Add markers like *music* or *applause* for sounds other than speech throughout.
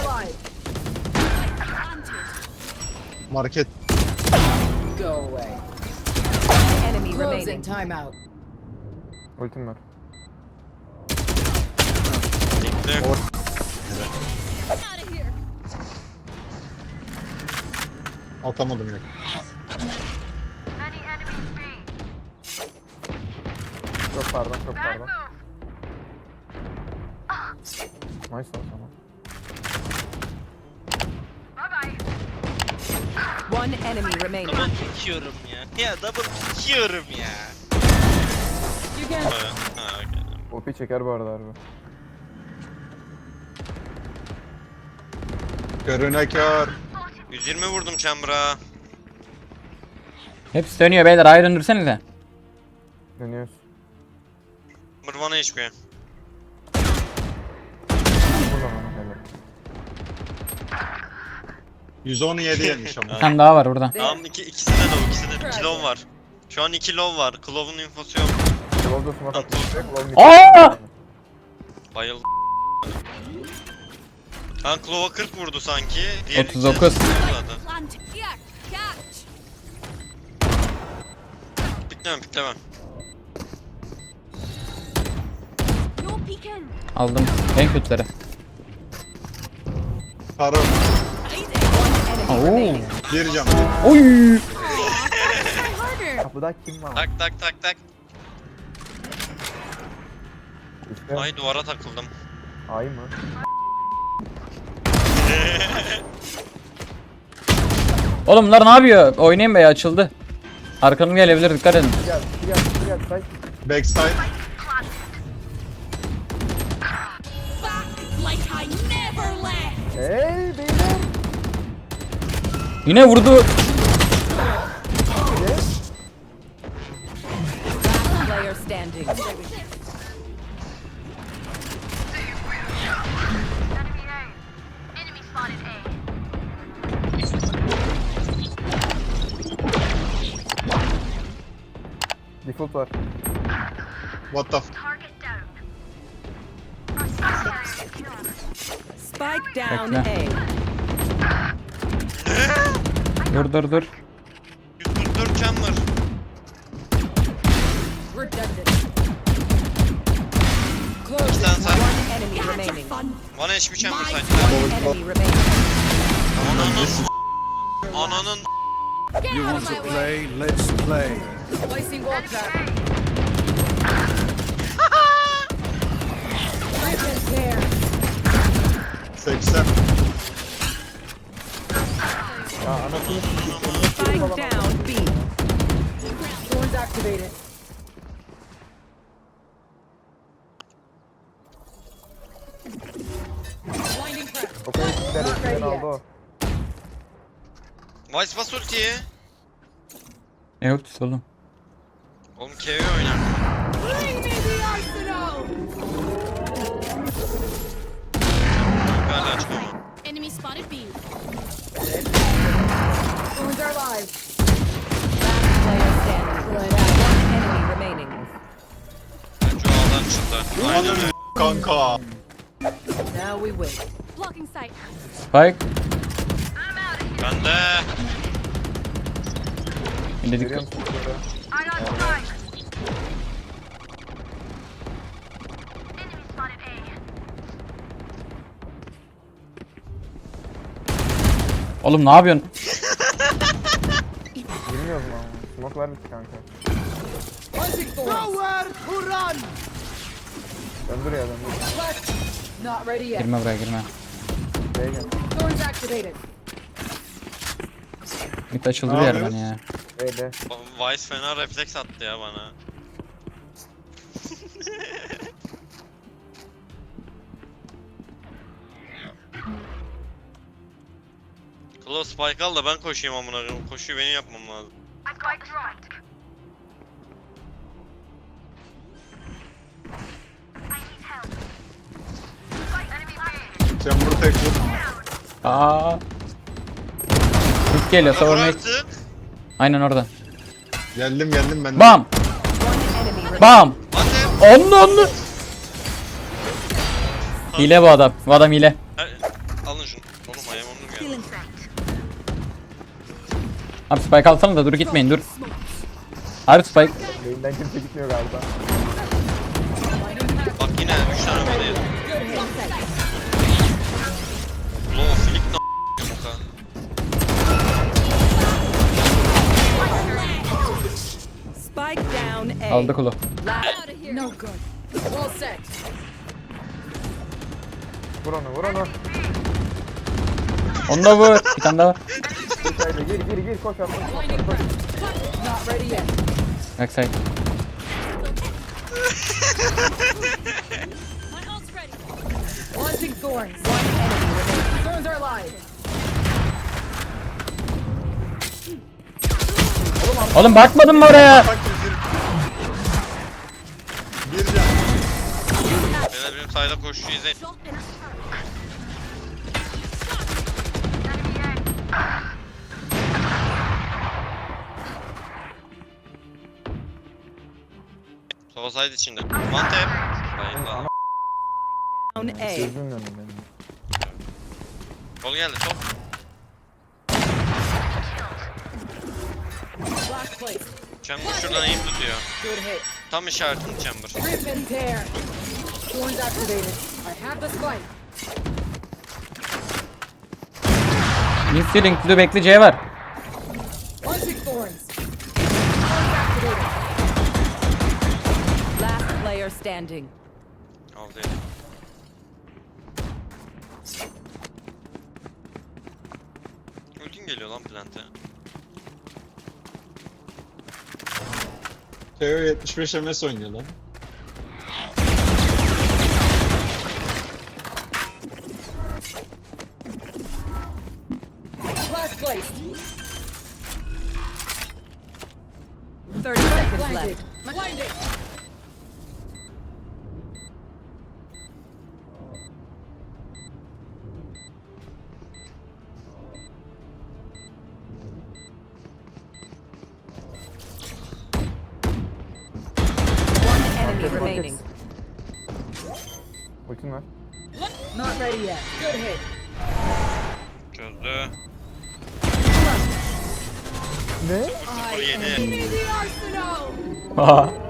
alive. Market. Go away. Enemy Closing remaining. timeout. Ultim var. Bekle. Atamadım yok. Çok pardon çok pardon. Nice lan sana. One enemy remaining. Double yiyorum ya. Ya double yiyorum ya. You can. Ha, ha, okay. OP çeker bu arada harbi. Körüne kör. 120 vurdum Chamber'a. Hepsi dönüyor beyler ayrı döndürsenize. Dönüyoruz. Bana HP. 117 yemiş ama. Bir tane daha var burada. Tamam iki, ikisi de low, ikisi de 2 low var. Şu an 2 low var. Clove'un infosu yok. Glove smoke atmış. Glove mid. Aa! Bayıldı. Kan Clove'a 40 vurdu sanki. Diğer 39. ikisi vurmadı. Plant. Here. Catch. Pikleme pikleme. No peeking. Aldım. En kötüleri. Para. Oo. Bir cam. Oy. Harder. Kapıda kim var? Tak tak tak tak. İşte Ay duvara takıldım. ay mı? *laughs* Oğlum bunlar ne yapıyor? Oynayın be ya açıldı. Arkanım gelebilir dikkat edin. Gel gel gel say. Backside. Hey beyler. Yine vurdu. Player standing. Default var. What the f... Spike down Bekle. A. Dur dur dur. 144 Chamber. Redundant. 2 tane remaining. Bana side. One enemy remaining. Ananın Ananın You want to play? Let's play. Placing wall trap. Ribbon there. 80. Ya anasını Spike down B. Thorns activated. O kadar gider. Eskiden aldı o. Vice bas ultiyi. Ne yoktu oğlum. Oğlum KO oynar. Arsenal. Hala açmam. Enemy spotted B. Are alive. Bence o ağdan çıktı. Aynen öyle. Kanka. Now we win. Blocking sight. Spike. Yine dikkat. musun bunları? Oğlum ne yapıyorsun? Ama. Smoke var bitti kanka. Nowhere to run. Döndür ya döndür. Left. Not ready yet. Girme buraya girme. B'ye gel. Thorns activated. Git açıldı bir yerden ya. B B. Vice fena refleks attı ya bana. *laughs* Close spike al da ben koşayım amına koyayım. Koşuyu benim yapmam lazım. Chamber tek vur. Aa. Mid geliyor artık. Aynen orada. Geldim geldim ben. de. Bam. Bam. Hadi. Onlu onlu. Hile bu adam. Bu adam hile. Ha, Alın şunu. Abi spike alsana da dur gitmeyin dur. Harbi spike. Beyinden kimse gitmiyor galiba. Bak yine 3 tane böyle yedim. Ulan o flick ne a**ıyor kanka? Spike down A. Aldı kulu. No good. Well set. Vur onu vur onu. Onu da vur. Bir tane daha var. Gir haydi gir gir gir koş artık. Crack. Not ready yet. Backside. My ult's ready. Launching thorns. Thorns are alive. Oğlum bakmadın mı oraya? Bak bir. Bir can. Beyler benim sayda koşuyu izleyin. Sova side içinde. One tap. Hayır lan. Down A. Gözümün önünde. Sol geldi sol. Last place. Chamber şuradan aim tutuyor. Good hit. Tam işaretini chamber. Rip and tear. Thorns activated. I have the spike. Mid ceiling bekle C var. Standing. Aldı. Ultin geliyor lan plante. Teo 75 MS oynuyor lan. Enemy remaining. Ultin var. Not ready yet. Good hit. Çözdü. Ne? The arsenal. *laughs*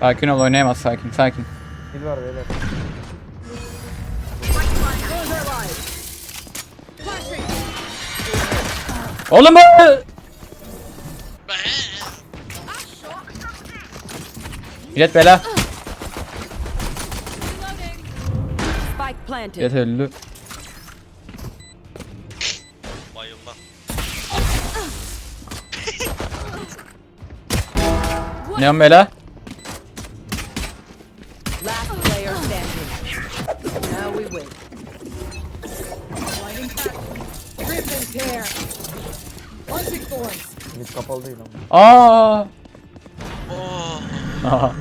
sakin ol oynayamaz sakin sakin. Kill var beyler. Oğlum bu- Jet bela. Spike planted. Jet öldü. Bayılma. Neon bela. Last player standing. Now we. Rip and tear. Launching thorns. Mid kapalı değil ama. Aa. Oh.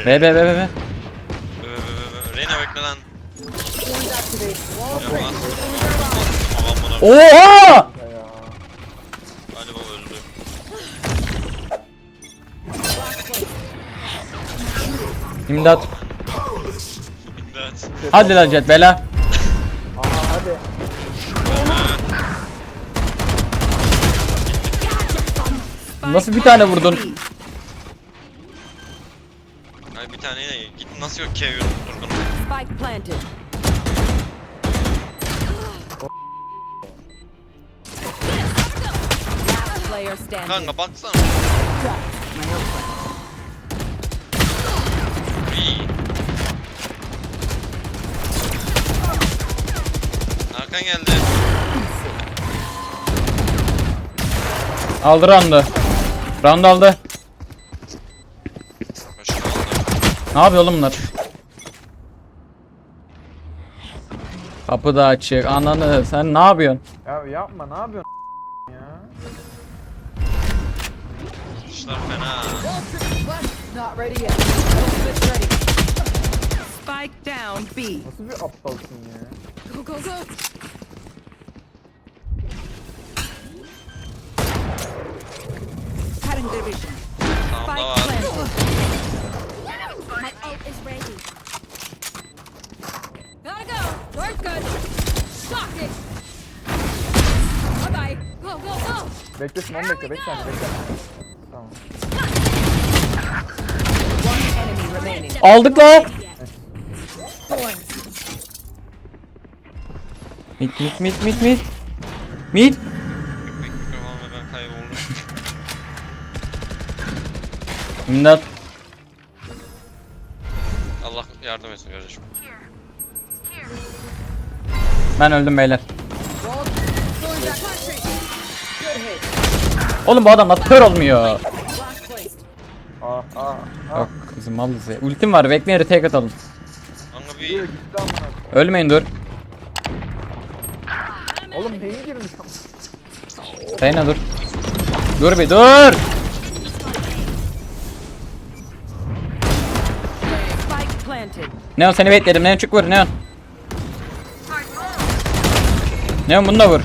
Aha. Be be be be be. Reyna bekle lan. Yap lan. Aman buna. Oha! Ya ya. Galiba öldü. İmdat. İmdat. Hadi lan Jet bela. Aha hadi. Nasıl bir tane vurdun? Nasıl yok Kevin tutturdun. Spike planted. Player standing. Kanka baksana. İyi. Arkan geldi. Aldı round'u. Round aldı. Ne yapıyor oğlum bunlar? Kapı da açık. Ananı sen ne yapıyorsun? Ya yapma ne yapıyorsun *laughs* ya? İşler fena. Not ready yet. Ultimate's ready. Spike down B. Nasıl bir aptalsın ya? Go, go, go. Cutting division. Sağımda Spike planted. Ammo is ready. Gotta go. Work good. Shock it. Bye bye. Go go go. Beklesin onu bekle bekle bekle. Tamam. Aldık la. Mit mit mit mit mit. Mit. İmdat. Yardım etsin kardeşim. Ben öldüm beyler. Oğlum bu adam nasıl kör olmuyor? Aa. Yok kızım malız ya. Ultim var bekleyin retake atalım. Kanka bir gitti amına. Ölmeyin dur. Oğlum neyi girmiş? Reyna dur. Dur bir dur. Neon seni bekledim. Neon çık vur Neon. Neon bunu da vur.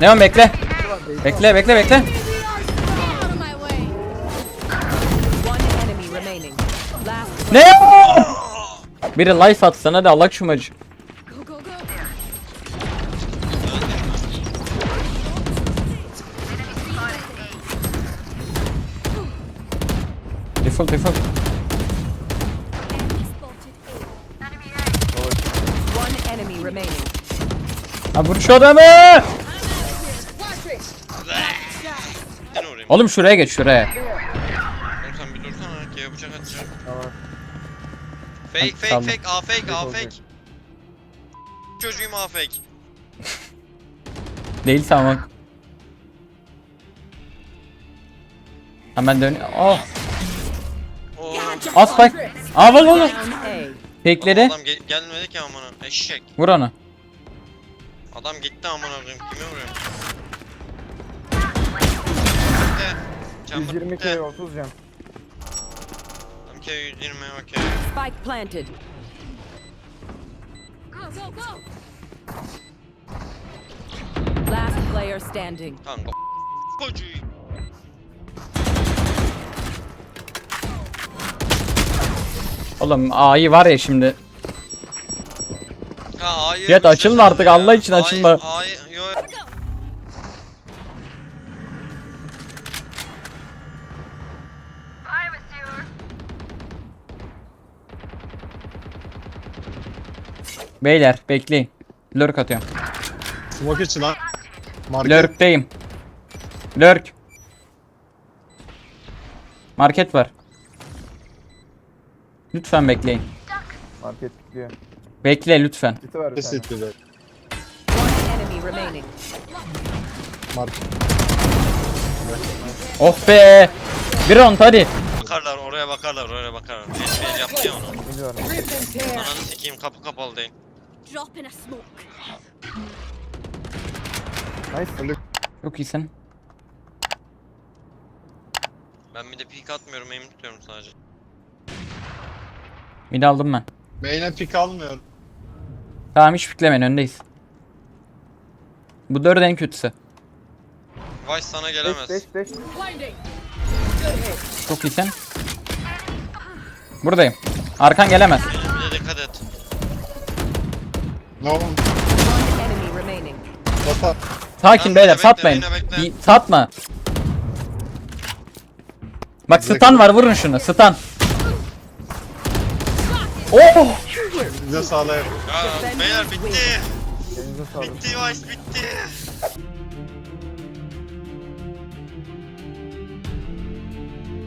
Neon bekle. Bekle bekle bekle. Neon! Biri life atsana da Allah şumacı. Default default. Ha vur şu adamı. Oraya. Oğlum şuraya geç şuraya. Sen bir dursana. Ki bıçak atacağım. Tamam. Fake fake fake. A fake A fake. Çocuğum A fake. *laughs* Değilse ama. Hemen dön. Oh. Oo. As spike. Aa vur. Tekleri. Adam ge- gelmedi ki amına. Eşek. Vur onu. Adam gitti amına koyayım. Kime vuruyorum? Bitti. Chamber 120 bitti. k 30 can. Tam K 120 okey. Spike planted. Go, go, go. Last player standing. Kanka. Kocuğu. Oğlum A'yı var ya şimdi. Ha hayır. Cihat, açılma artık, Allah için Hayır, açılma. Hayır. Yo. Beyler bekleyin. Lurk atıyorum. Smoke için lan. Market. Lurk'teyim. Lurk. Market var. Lütfen bekleyin. Market gidiyor. Bekle lütfen. Bir tane. enemy remaining. Market. Oh be. Bir round hadi. Bakarlar oraya bakarlar oraya bakarlar. El yaptı ya onu. Gidiyorum. Rip and tear. Ananı sikeyim kapı kapalı değil. Drop in a smoke. Nice. Çok iyisin. Ben bir de peek atmıyorum aim tutuyorum sadece. Mid aldım ben. Main'e pick almıyor. Tamam hiç piklemeyin öndeyiz. Bu dört en kötüsü. Vice sana 5 gelemez. 5 5. Blinding. Good hit. Çok iyisin. Buradayım. Arkan gelemez. Dikkat et. Enemy remaining. Bata. Sakin Lan beyler bekle, satmayın. bekle, bekle. Bir- Satma. Bak stun var vurun şunu stun. Oh! Bize sağlayalım. Ya beyler bitti. Bitti Vice bitti.